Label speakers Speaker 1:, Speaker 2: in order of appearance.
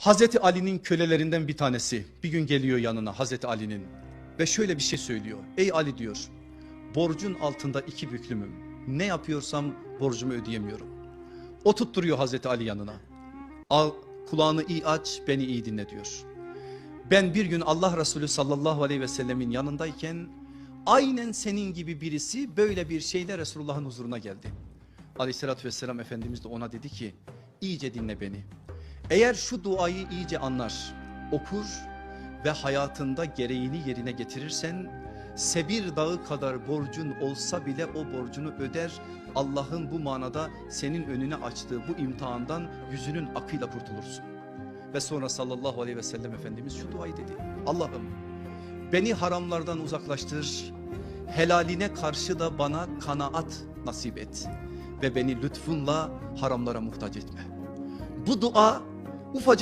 Speaker 1: Hazreti Ali'nin kölelerinden bir tanesi bir gün geliyor yanına Hazreti Ali'nin ve şöyle bir şey söylüyor. Ey Ali diyor borcun altında iki büklümüm. Ne yapıyorsam borcumu ödeyemiyorum. O tutturuyor Hazreti Ali yanına. Al kulağını iyi aç beni iyi dinle diyor. Ben bir gün Allah Resulü sallallahu aleyhi ve sellemin yanındayken aynen senin gibi birisi böyle bir şeyle Resulullah'ın huzuruna geldi. Aleyhissalatü vesselam Efendimiz de ona dedi ki iyice dinle beni. Eğer şu duayı iyice anlar, okur ve hayatında gereğini yerine getirirsen Sebir dağı kadar borcun olsa bile o borcunu öder. Allah'ın bu manada senin önüne açtığı bu imtihandan yüzünün akıyla kurtulursun. Ve sonra sallallahu aleyhi ve sellem Efendimiz şu duayı dedi. Allah'ım beni haramlardan uzaklaştır. Helaline karşı da bana kanaat nasip et. Ve beni lütfunla haramlara muhtaç etme. Bu dua 엎어져